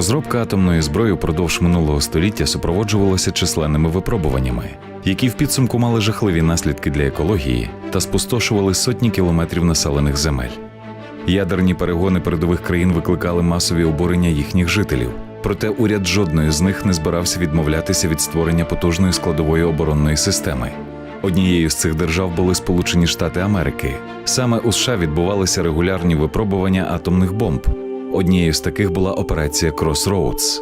Розробка атомної зброї впродовж минулого століття супроводжувалася численними випробуваннями, які в підсумку мали жахливі наслідки для екології та спустошували сотні кілометрів населених земель. Ядерні перегони передових країн викликали масові обурення їхніх жителів. Проте уряд жодної з них не збирався відмовлятися від створення потужної складової оборонної системи. Однією з цих держав були Сполучені Штати Америки. Саме у США відбувалися регулярні випробування атомних бомб. Однією з таких була операція Crossroads.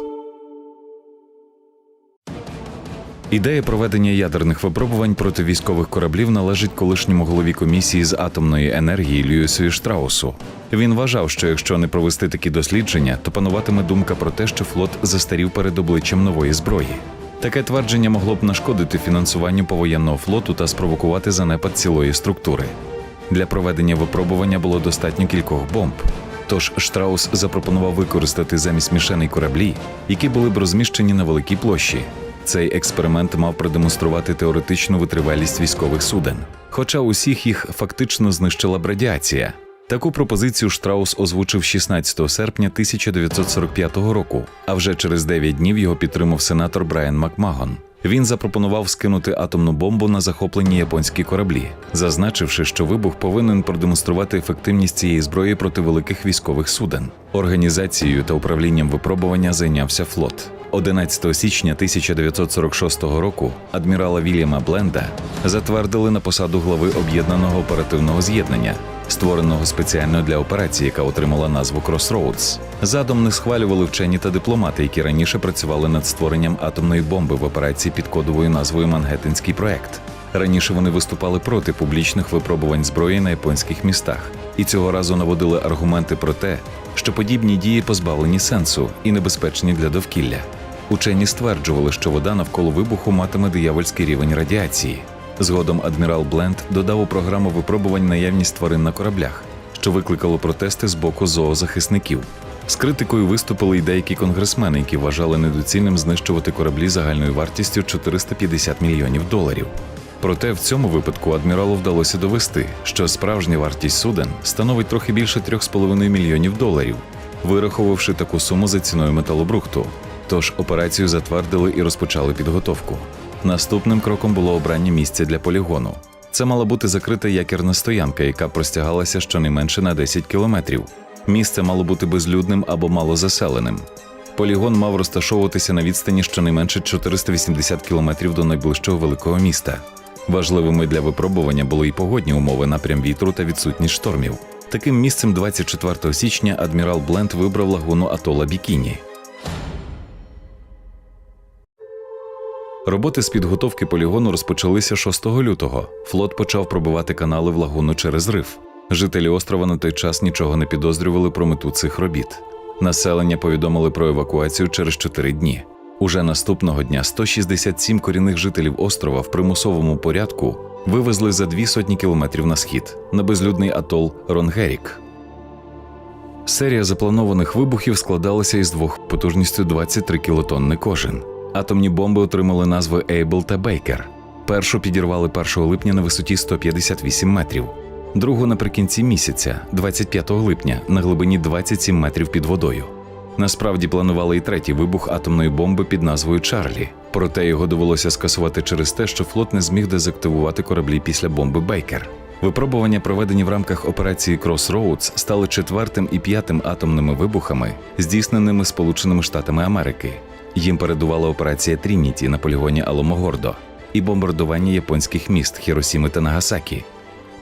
Ідея проведення ядерних випробувань проти військових кораблів належить колишньому голові комісії з атомної енергії Льюісу Штраусу. Він вважав, що якщо не провести такі дослідження, то пануватиме думка про те, що флот застарів перед обличчям нової зброї. Таке твердження могло б нашкодити фінансуванню повоєнного флоту та спровокувати занепад цілої структури. Для проведення випробування було достатньо кількох бомб. Тож Штраус запропонував використати замість мішеней кораблі, які були б розміщені на великій площі. Цей експеримент мав продемонструвати теоретичну витривалість військових суден, хоча усіх їх фактично знищила б радіація. Таку пропозицію Штраус озвучив 16 серпня 1945 року, а вже через 9 днів його підтримав сенатор Брайан Макмагон. Він запропонував скинути атомну бомбу на захоплені японські кораблі, зазначивши, що вибух повинен продемонструвати ефективність цієї зброї проти великих військових суден. Організацією та управлінням випробування зайнявся флот. 11 січня 1946 року адмірала Вільяма Бленда затвердили на посаду глави об'єднаного оперативного з'єднання, створеного спеціально для операції, яка отримала назву Crossroads. Задум не схвалювали вчені та дипломати, які раніше працювали над створенням атомної бомби в операції під кодовою назвою Мангеттенський проект. Раніше вони виступали проти публічних випробувань зброї на японських містах і цього разу наводили аргументи про те, що подібні дії позбавлені сенсу і небезпечні для довкілля. Учені стверджували, що вода навколо вибуху матиме диявольський рівень радіації. Згодом адмірал Бленд додав у програму випробувань наявність тварин на кораблях, що викликало протести з боку зоозахисників. З критикою виступили й деякі конгресмени, які вважали недоцільним знищувати кораблі загальною вартістю 450 мільйонів доларів. Проте в цьому випадку адміралу вдалося довести, що справжня вартість суден становить трохи більше 3,5 мільйонів доларів, вираховувавши таку суму за ціною металобрухту. Тож операцію затвердили і розпочали підготовку. Наступним кроком було обрання місця для полігону. Це мала бути закрита якірна стоянка, яка простягалася щонайменше на 10 кілометрів. Місце мало бути безлюдним або малозаселеним. Полігон мав розташовуватися на відстані щонайменше 480 кілометрів до найближчого великого міста. Важливими для випробування були й погодні умови, напрям вітру та відсутність штормів. Таким місцем 24 січня адмірал Бленд вибрав лагуну Атола Бікіні. Роботи з підготовки полігону розпочалися 6 лютого. Флот почав пробивати канали в лагуну через риф. Жителі острова на той час нічого не підозрювали про мету цих робіт. Населення повідомили про евакуацію через 4 дні. Уже наступного дня 167 корінних жителів острова в примусовому порядку вивезли за дві сотні кілометрів на схід на безлюдний атол Ронгерік. Серія запланованих вибухів складалася із двох потужністю 23 кілотонни кожен. Атомні бомби отримали назви Ейбл та Бейкер. Першу підірвали 1 липня на висоті 158 метрів, другу наприкінці місяця, 25 липня, на глибині 27 метрів під водою. Насправді планували і третій вибух атомної бомби під назвою Чарлі, проте його довелося скасувати через те, що флот не зміг дезактивувати кораблі після бомби Бейкер. Випробування, проведені в рамках операції Crossroads, стали четвертим і п'ятим атомними вибухами, здійсненими Сполученими Штатами Америки. Їм передувала операція Трініті на полігоні Аламогордо і бомбардування японських міст Хіросіми та Нагасакі.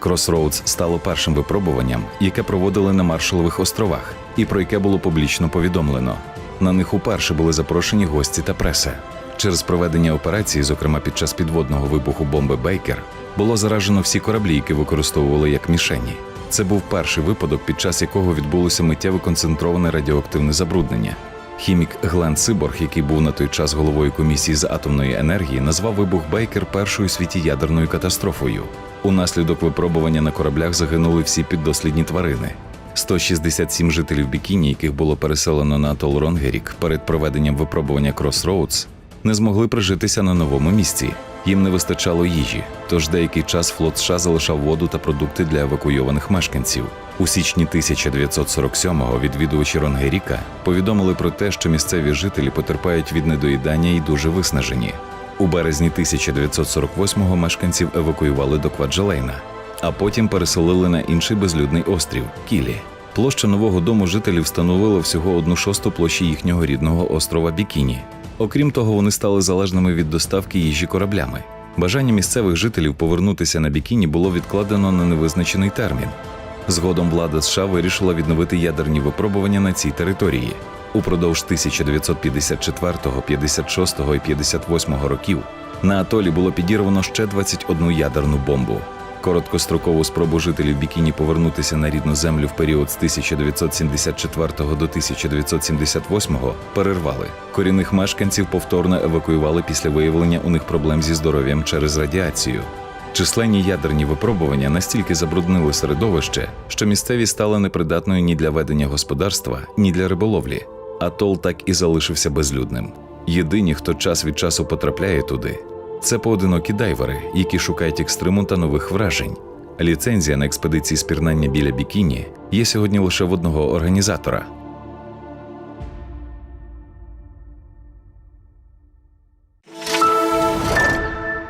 Crossroads стало першим випробуванням, яке проводили на Маршалових островах, і про яке було публічно повідомлено. На них уперше були запрошені гості та преса. Через проведення операції, зокрема під час підводного вибуху бомби Бейкер, було заражено всі кораблі, які використовували як мішені. Це був перший випадок, під час якого відбулося миттєво концентроване радіоактивне забруднення. Хімік Глен Сиборг, який був на той час головою комісії з атомної енергії, назвав вибух Бейкер першою світі ядерною катастрофою. Унаслідок випробування на кораблях загинули всі піддослідні тварини. 167 жителів Бікіні, яких було переселено на атол Ронгерік перед проведенням випробування Crossroads, не змогли прижитися на новому місці. Їм не вистачало їжі, тож деякий час флот США залишав воду та продукти для евакуйованих мешканців. У січні 1947-го відвідувачі Ронгеріка повідомили про те, що місцеві жителі потерпають від недоїдання і дуже виснажені. У березні 1948-го мешканців евакуювали до Кваджалейна, а потім переселили на інший безлюдний острів Кілі. Площа нового дому жителів становила всього одну шосту площі їхнього рідного острова Бікіні. Окрім того, вони стали залежними від доставки їжі кораблями. Бажання місцевих жителів повернутися на Бікіні було відкладено на невизначений термін. Згодом влада США вирішила відновити ядерні випробування на цій території. Упродовж 1954, 56 і 58 років на атолі було підірвано ще 21 ядерну бомбу. Короткострокову спробу жителів Бікіні повернутися на рідну землю в період з 1974 до 1978 перервали. Корінних мешканців повторно евакуювали після виявлення у них проблем зі здоров'ям через радіацію. Численні ядерні випробування настільки забруднили середовище, що місцеві стали непридатною ні для ведення господарства, ні для риболовлі. Атол так і залишився безлюдним. Єдині, хто час від часу потрапляє туди, це поодинокі дайвери, які шукають екстриму та нових вражень. Ліцензія на експедиції з пірнання біля бікіні є сьогодні лише в одного організатора